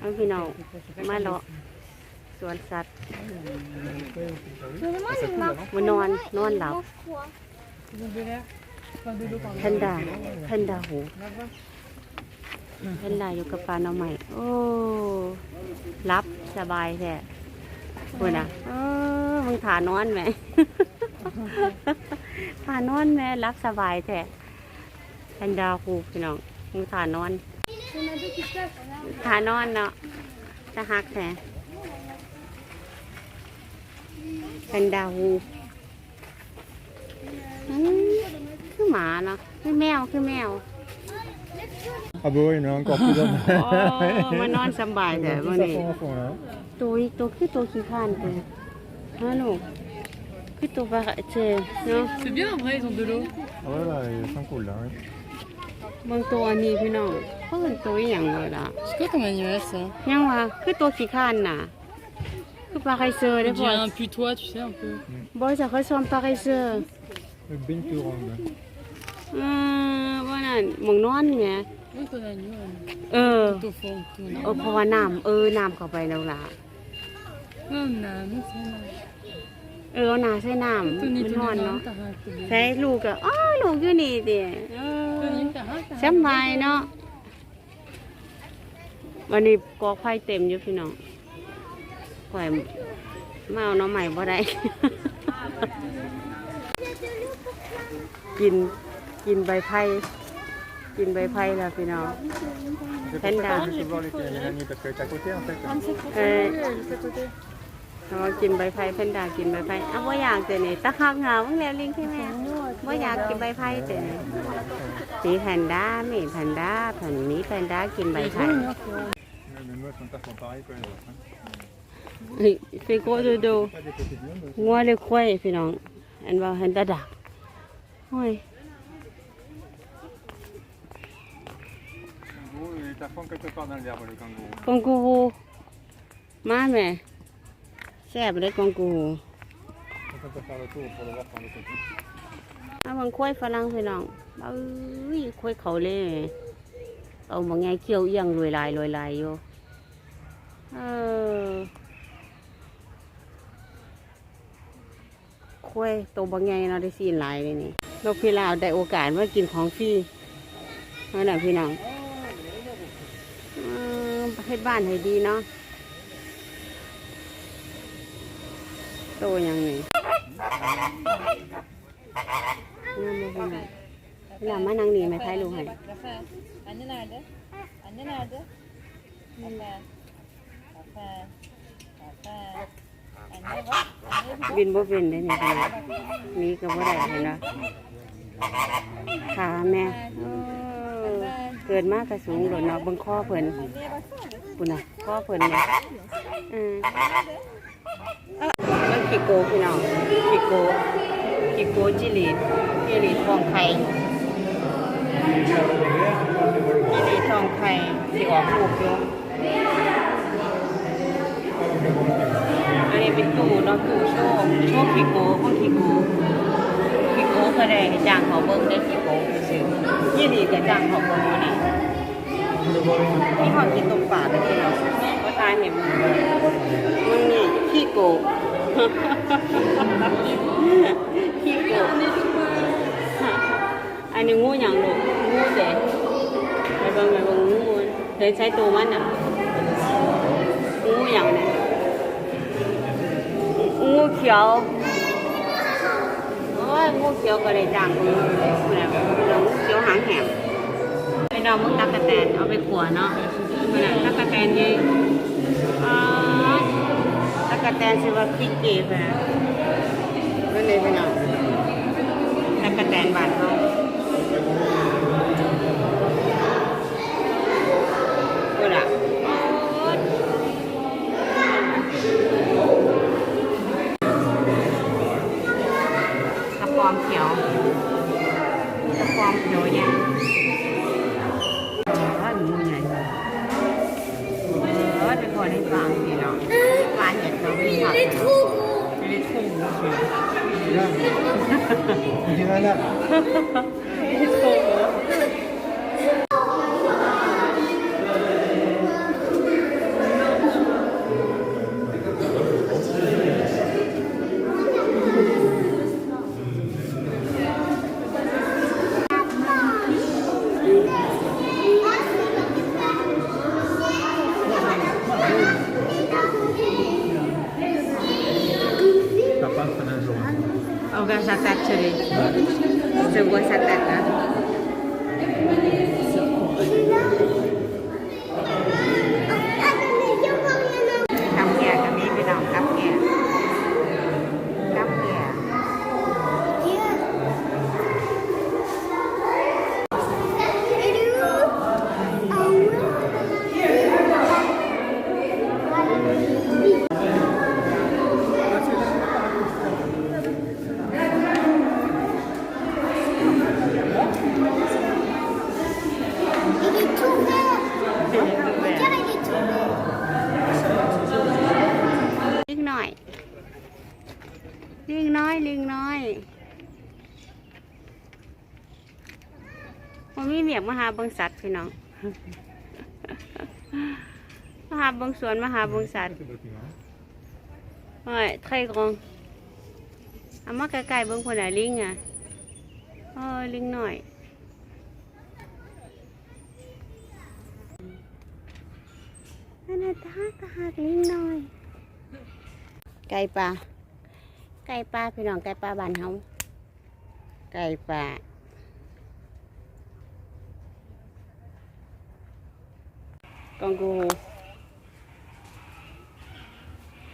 เอาพี่น้องมาเลาะสวนสัตว์ Donnez-moi une main. มานอนนอนหลับ Quoi แพนด้าแพนด้าหูแพนด้าอยู่กับปลาหน่อใหม่โอ้รับสบายแท้คุณอะเออมึงถานอนไหมถานอนแม่รับสบายแท้แพนด้าหูพี่น้องมึงถานอน Il y en a deux qui se placent. regarde. ถานอนเนาะจะหักแท้แพนด้าหูอืมคือหมาเนาะคือแมวคือแมว Ah bah oui, mais encore plus d'hommes. โอ้มานอนสำบายแต่ Tous วัน à นี้ fond à fond là. ตัวอีกตัวคือตัวขี้ข้านตัวฮะลูกคือตัวปลาเจเนาะ C'est bien en vrai, ils ont de l'eau. Ah ouais, là, ils sont cool là. Oui. บางตัวนี้พี่น้องเขาเป็นตัวอหย่างเลยล่ะ C'est quoi comme animal ça ยังว่าคือตัวขี้ข้านน่ะ คือปลาไคเซอร์ได้ On พอ dirait un putois, tu sais, un peu. บอยจะเขาซ้อมปลาไคเซอร์ Le binturong. อืมว่านั่นหมองนอนแหม Oui, ton agneau. เออ Tout au fond. tout au เออเพราะว่าน้ำเออน้ำเข้าไปแล้วล่ะ Non, non, non, c'est non. เออเอาหนาใส่น้ำ Tony, มัน Tony, นอน non, เนาะ t'arrêtes. ใส่ลูกก็อ๋อลูกอยู่นี่ดิเออ Tony, t'arrêtes. สบายเนาะวันนี้กอกไฟเต็มอยู่พี่น้องข่อยมาเอาน้องใหม่บ่ได้ กินกินใบไผ่กินใบไผ่แล้วพี่น้อง C'est Panda. je voir les Mélanie parce qu'elle est à côté en fait. เออเขากินใบไผ่เพนดากินใบไผ่เอาวบ่อยากแต่นี่ตะคักเหงามึงแล้วลิงใช่ไหม ว่าอยากกินใบไผ่เจอมีแพนด้ามีแพนด้าแผ่นนี้แพนด้ากินใบไผ่ฟิกโกดูดูงัวเลยคุ้ยพี่น้อง อันว่าแพนด้าดักโอ้ย กองกูมาไหมแซ่บเลยกองกู เอาบางควายฝรั่งพี่น้องเอ้ยควายเขาเลยเอาบางไงเขี้ยวเอียงลอยลายลอยลายอยู่เออควายตัวบางไงเราได้ซีนหลายเลยนี่นกพิราบได้โอกาสมากินของฟรีนั่นแหละพี่น้องเออประเทศบ้านให้ดีเนาะโตยังนี่งามเลยพี่น้องเวลางนี่ ไหมถ่ายรูปให้ Anne nerede? Anne nerede? Aferin. Aferin. Aferin. Anne bak. Anne บินบ่เป็นได้นี่พี่น้องนี่ก็บ่ได้เห็นเนาะขาแม่เออเกิดมากกระสูงหล่นเนาะเบิ่งข้อเพิ่นปุ่นน่ะข้อเพิ่นเนี่ยเออเออมันขี้โกพี่น้องขี้โก ขี้โกจิลีดจิลีดทองไข่จิลีดทองไข่สิออกลูกอยู่อันนี้เป็นตู้เนาะตู้โชว์โชว์ขี้โกของขี้โกขี้โกก็ได้จ้างเขาเบิ่งได้ขี้โกซื่อจิลีดก็จ้างเขาเบิ่งวันนี้นี่พอกินตรงปาได้ที่เราก็ทานเห็นมึงมึงนี่ขี้โก งขี้โกอันนี้งูอย่างลูกงูเด็ไปเบิ่งไปเบิ่งงูเคยใช้ตัวมันอะงูอย่างนี้งูเขียวโอ้ยงูเขียวก็ได้จ้างคนนี้แล้วงูเขียวหางแหมไปดองมึงตักกะแตนเอาไปขัวเนาะมันน่ะตักกะแตนยี่ตักกะแตนสิว่าพริกเกฟนะนั่นเลยพี่น้อง กระปอมเขียวกระปอมเขียวเนี่ยร้านหมูใหญ่เออจะขอได้ฟังพี่น้องร้านเห็ดเราไม่ผัก Il est trop gros. ไม่ได้ทุ่งนะ Sebuah satat sorry. Sebuah satat lah. ลิงน้อยลิงน้อยผมมีเมียกมาหาเบิงสัตว์พี่น้อง มาหาเบิงสวนมาหาเบิงสัตว์ C'est bâtiment. เฮ้ยไทยกองเอามาใกล้ๆเบิงคนไหนลิงอะเออลิงหน่อยอันนั้นตาตาหักลิงหน่อย ไก่ปลา ไก่ปลาพี่น้องไก่ปลาบ้านเฮาไก่ปลากองกู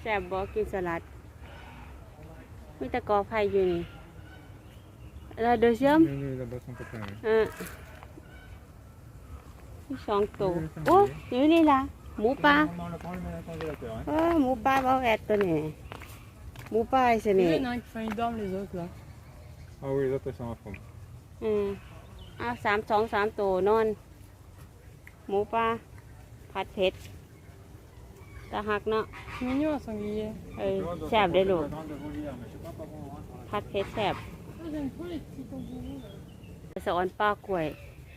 แซ่บบอกินสลัดมีแตะกอไผ่อยู่นี่แล้วเดือเชื่อม Il y en a là-bas son copain. oui. อะมีสองตัวโอ้อยู่นี่ล่ะหมูปลา On le prend, on le met dans le congélateur. Hein. เออหมูปลาเบาแอดตัวนี้ หมูปลาไอ้สินี่ Il y en a un qui fait, ils dorment les autres là. Ah oui, les autres, ils sont à fond. อืมเอาสามสองสามตัวนอน หมูปลาผัดเผ็ดตะหักเนาะ Mignon un sanglier. เออ แซ่บได้อลูก La grande volière, mais je sais pas comment on rentre. ผัดเผ็ดแซ่บ Ah, J'aime trop les petits kangourous. là. สอนปลากล้วย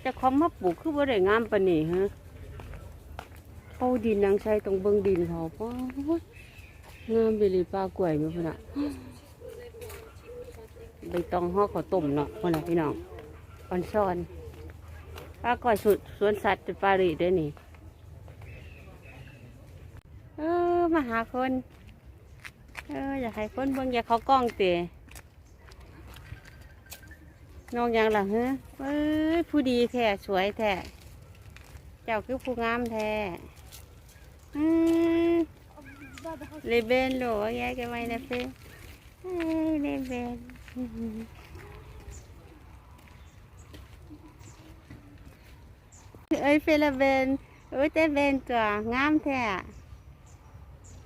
แต่เขามาปลูกคือบ่ได้งามปานนี้ฮะเขาดินนางใช้ตรงเบิ่งดินเขาป้า งามไปเลยปลากล้วยม่พุ่นน่ะใบตองห่อข้าวต้มเนาะพุ่นน่ะพี่น้องอ่อนซ้อนปลากล้วยสุดสวนสัตว์ปารีเด้อนี่เออมาหาคนเอออยากให้คนเบิ่งอยากเขากล้องเตะน้องยังหล่ะเฮ้เอ้ยผู้ดีแท้สวยแท้เจ้าคือผู้งามแท้อืม เลเบนโหลว่าแยกกันไว้นะเฟ้เอ้เลเบนเอ้ยเฟลเบนเอ้ยแต่เบนตัวงามแท้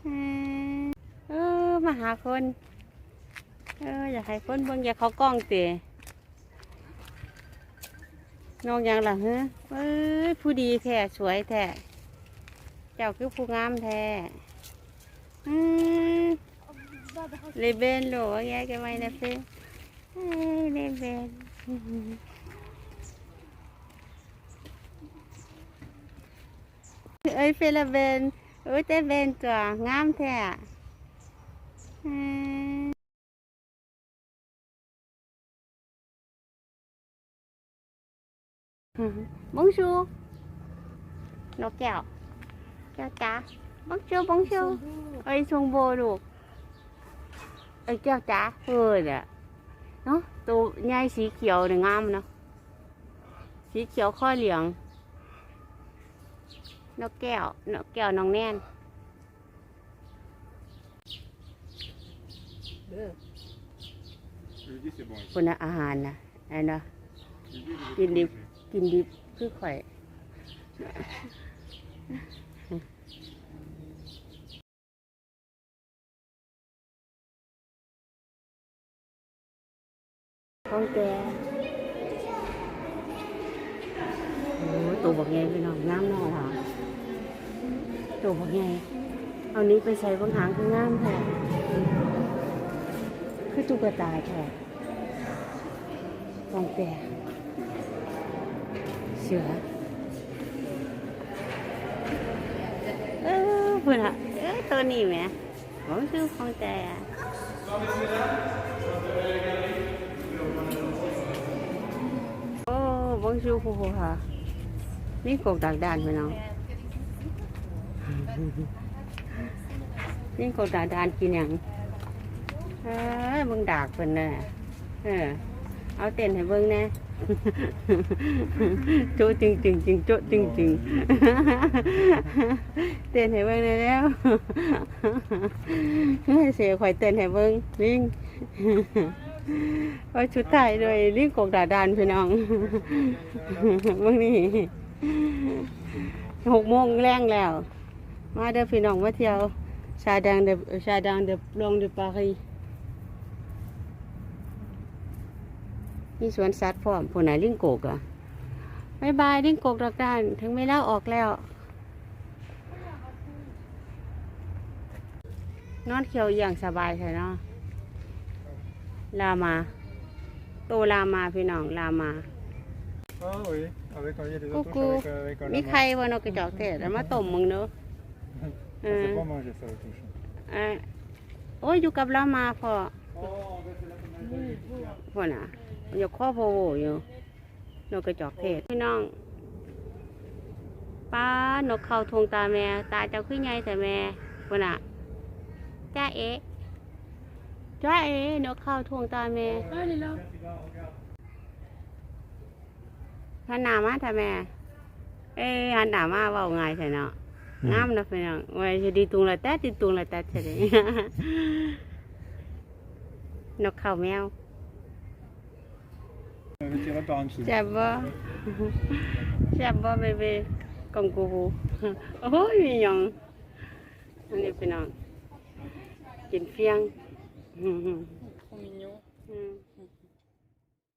อืมเออมาหาคนเอออยากให้คนเบิ่งอยากเขากล้องเตะน้องหยังล่ะเฮ้เอ้ยผู้ดีแท้สวยแท้เจ้าคือผู้งามแท้ อืมเลเบนโหลว่าแยกกันไว้นะเฟ้เอ้ยเลเบนเอ้ยเฟลาเบนเอ้ยแต่เบนตัวงามแท้อืมบงชูนกแก้วแก้วจ้าบงชูบงชูเอ้ยชงโบลูกเอ้แก้วจ้าเออเนี่ยเนาะตัวใหญ่สีเขียวเนี่ยงามเนาะสีเขียวข้อเหลืองนกแก้วนกแก้วน้องแน่นคุณอาหารนะไอ้เนาะ Je lui dis, je vais Qu'il te est- manger. กินดิบคือข่อย ของแกโอ้ตัวบอกไงพี่น้องน้ำนองหรอตัวบอกไงเอานี้ไปใส่บางหางคืองามแท้คือตุ๊กตาแท้ของแกเสือเออเพื่อนอะเออตัวนี้แหมผมซื้อของแต่โอ้ บงชูผู้ผู้ค่ะนี่กบดักดานไปน้องนี่กบดักดานกินยังเอ้ยมึงดากเป็นน่ะเออเอาเต้นให้เบิ่งแน่โจ๊ะจริงจริงจริงโจ๊ะจริงจริงเต้นให้เบิ่งได้แล้วให้เสียข่อยเต้นให้เบิ่งลิง เอาชุดไทยโดยลิงกกดาดานพี่น้องเบิ่งนี่หกโมงแรงแล้ว มาเด้อพี่น้องมาเที่ยว ชาดังเดชาดังเดลองเดปารีมีสวนสัตว์พร้อมผู้ไหนลิงโกกอะบายบายลิงโกกดอกดานถึงไม่เล่าออกแล้ว นอนเขียวอย่างสบายใช่เนาะ ลามาโตลามาพี่น้องลามา Ah oui, avec il y a des autres Coucou. avec, euh, avec un มี lama. ใครว่านกกระจอกเทศแล้วมาต้มมึงเนอะ On sait pas manger ça aux touches. อ่าโอ้ยอยู่กับเรามาพอพ่อน่ะอยากข้อโพโวอยู่นกกระจอกเทศพี่น้องป้านกเขาทงตาแม่ ตาเจ้าขึ้นใหญ่แต่แม่พ่อน่ะจ้าเอ๋ จ้าเอ๋นกเขาทงตาแม่ Ah, elle est là. หันหน้ามาแต่แม่ เอ้ยหันหน้ามาเว้าง่ายใช่เนาะงามนะพี่น้องไว้จะดีตุงละแต่ดีตุงละแต่ใช่ไหมนกเขาแมว On va tirer par en dessous. แซ่บบ่แซ่บบ่เบเบกองกูหูโอ้ยมีหยังอันนี้พี่น้องกินเฟียง 嗯嗯